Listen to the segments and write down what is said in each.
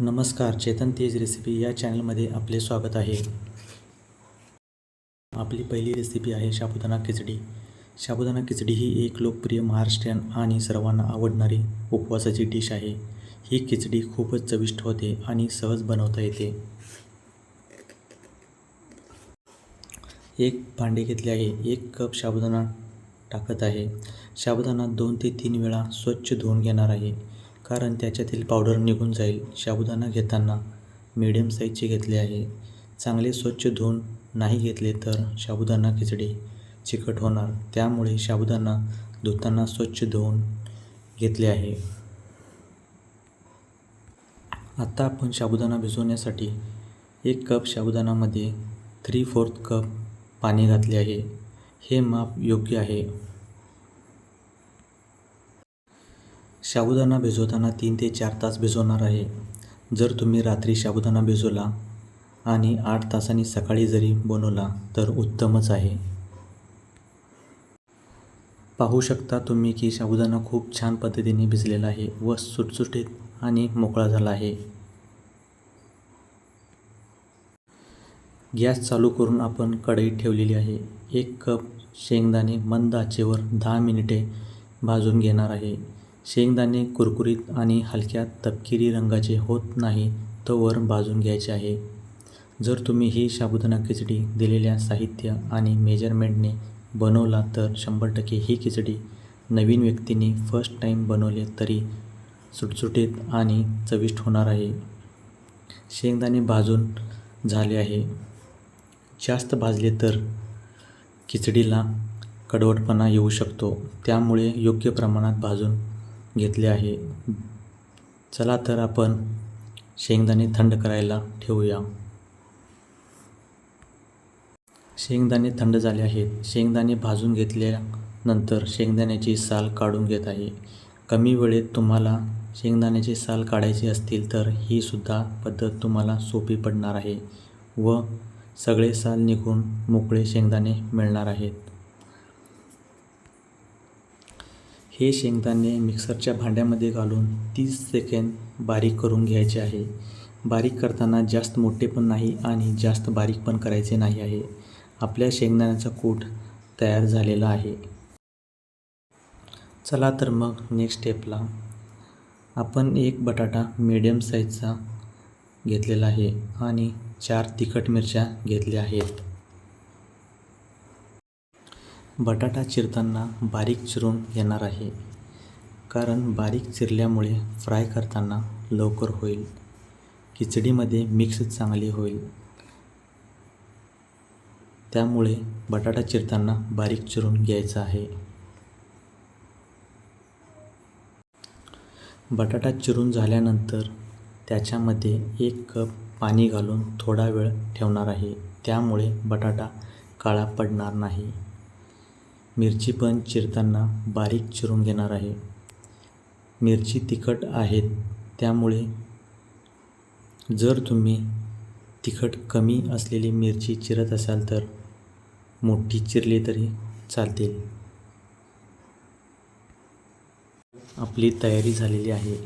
नमस्कार चेतन तेज रेसिपी या चॅनलमध्ये आपले स्वागत आहे. आपली पहिली रेसिपी आहे साबुदाणा खिचडी. साबुदाणा खिचडी ही एक लोकप्रिय महाराष्ट्रीयन आणि सर्वांना आवडणारी उपवासाची डिश आहे. ही खिचडी खूपच चविष्ट होते आणि सहज बनवता येते. एक भांडे घेतले आहे एक कप साबुदाणा टाकत आहे. साबुदाणा दोन ते तीन वेळा स्वच्छ धुवून घेणार आहे. कारण त्याच्यातील पावडर निघून जाईल. साबुदाणा घेताना मिडियम साईजचे घेतले आहे. चांगले स्वच्छ धुवून नाही घेतले तर साबुदाणा खिचडी चिकट होणार. त्यामुळे साबुदाणा धुताना स्वच्छ धुवून घेतले आहे. आत्ता आपण साबुदाणा भिजवण्यासाठी एक कप साबुदाणामध्ये थ्री फोर्थ कप पाणी घातले आहे. हे माप योग्य आहे. साबुदाणा भिजवताना तीन ते चार तास भिजवणार आहे. जर तुम्ही रात्री साबुदाणा भिजवला आणि आठ तासांनी सकाळी जरी बनवला तर उत्तमच आहे. पाहू शकता तुम्ही की साबुदाणा खूप छान पद्धतीने भिजलेला आहे व सुटसुटीत आणि मोकळा झाला आहे. गॅस चालू करून आपण कढई ठेवलेली आहे. एक कप शेंगदाणे मंद आचेवर दहा मिनिटे भाजून घेणार आहे. शेंगदाणे कुरकुरीत आणि हलक्या तपकिरी रंगाचे होत नाही तोवर भाजून घ्यायचे आहे. जर तुम्ही ही साबुदाणा खिचडी दिलेल्या साहित्य आणि मेजरमेंटने बनवला तर शंभर टक्के ही खिचडी नवीन व्यक्तीने फर्स्ट टाईम बनवले तरी सुटसुटीत आणि चविष्ट होणार आहे. शेंगदाणे भाजून झाले आहे. जास्त भाजले तर खिचडीला कडवटपणा येऊ शकतो त्यामुळे योग्य प्रमाणात भाजून घेतले आहे. चला तर आपण शेंगदाणे थंड करायला ठेवूया. शेंगदाणे थंड झाले आहेत. शेंगदाणे भाजून घेतल्यानंतर शेंगदाण्याची साल काढून घेत आहे. कमी वेळेत तुम्हाला शेंगदाण्याची साल काढायची असतील तर ही सुद्धा पद्धत तुम्हाला सोपी पडणार आहे व सगळे साल निघून मोकळे शेंगदाणे मिळणार आहेत. हे शेंगदाणे मिक्सरच्या भांड्यामध्ये घालून तीस सेकंद बारीक करून घ्यायचे आहे. बारीक करताना जास्त मोठे पण नाही आणि जास्त बारीक पण करायचे नाही आहे. आपल्या शेंगदाण्याचा कूट तयार झालेला आहे. चला तर मग नेक्स्ट स्टेपला आपण एक बटाटा मीडियम साईजचा घेतलेला आहे आणि चार तिखट मिरच्या घेतल्या आहेत. बटाटा चिरताना बारीक चिरून घेणार आहे. कारण बारीक चिरल्यामुळे फ्राय करताना लवकर होईल. खिचडीमध्ये मिक्स चांगली होईल. त्यामुळे बटाटा चिरताना बारीक चिरून घ्यायचा आहे. बटाटा चिरून झाल्यानंतर त्याच्यामध्ये एक कप पाणी घालून थोडा वेळ ठेवणार आहे. त्यामुळे बटाटा काळा पडणार नाही. मिरची पण चिरताना बारीक चिरून घेणार आहे. मिरची तिखट आहेत त्यामुळे जर तुम्ही तिखट कमी असलेली मिरची चिरत असाल तर मोठी चिरली तरी चालतील. आपली तयारी झालेली आहे.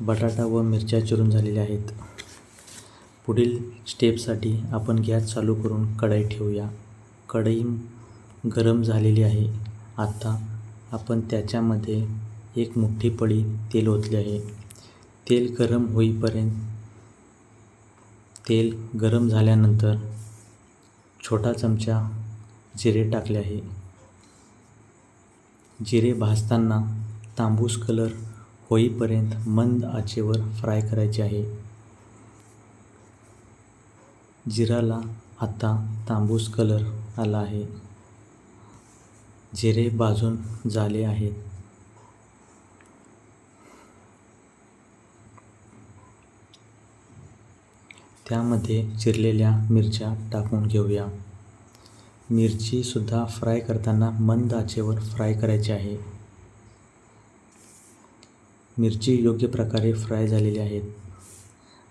बटाटा व मिरच्या चिरून झालेल्या आहेत. पुढील स्टेपसाठी आपण गॅस चालू करून कढई ठेवूया. कढई गरम झालेली आहे. आता आपण त्याच्यामध्ये एक मोठी पळी तेल ओतले आहे. तेल गरम होईपर्यंत तेल गरम झाल्यानंतर छोटा चमचा जिरे टाकले आहे. जिरे भाजताना तांबूस कलर होईपर्यंत मंद आचेवर फ्राय करायचे आहे. जिराला आता तांबूस कलर आला आहे. जिरे भाजून झाले आहेत. त्यामध्ये चिरलेल्या मिरच्या टाकून घेऊया. मिरचीसुद्धा फ्राय करताना मंद आचेवर फ्राय करायची आहे. मिरची योग्य प्रकारे फ्राय झालेली आहेत.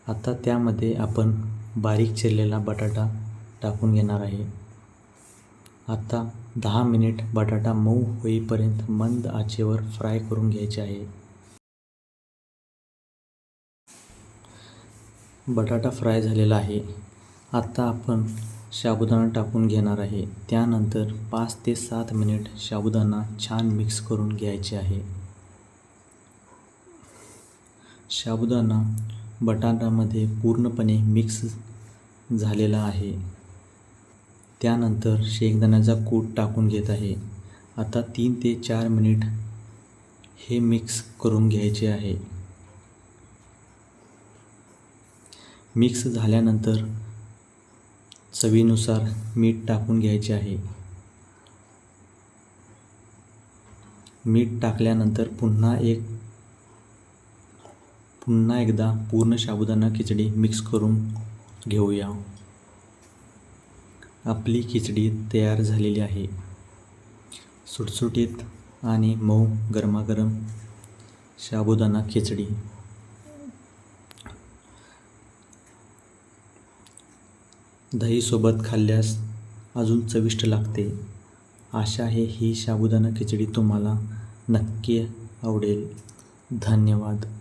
आता त्यामध्ये आपण बारीक चिरलेला बटाटा टाकून घेणार आहे. आता दहा मिनिट बटाटा मऊ होईपर्यंत मंद आचेवर फ्राय करून घ्यायचे आहे. बटाटा फ्राय झालेला आहे. आत्ता आपण साबुदाणा टाकून घेणार आहे. त्यानंतर पाच ते सात मिनिट साबुदाणा छान मिक्स करून घ्यायचे आहे. साबुदाणा बटाट्यामध्ये पूर्णपणे मिक्स झालेला आहे. त्यानंतर शेंगदाण्याचा कूट टाकून घेत आहे. आता तीन ते चार मिनिट हे मिक्स करून घ्यायचे आहे. मिक्स झाल्यानंतर चवीनुसार मीठ टाकून घ्यायचे आहे. मीठ टाकल्यानंतर पुन्हा एक पुन्हा एकदा पूर्ण साबुदाणा खिचडी मिक्स करून घेऊया. आपली खिचडी तयार झालेली आहे. सुटसुटीत आणि मऊ गरमागरम साबुदाणा खिचडी. दहीसोबत खाल्ल्यास अजून चविष्ट लागते. आशा आहे ही साबुदाणा खिचडी तुम्हाला नक्की आवडेल. धन्यवाद.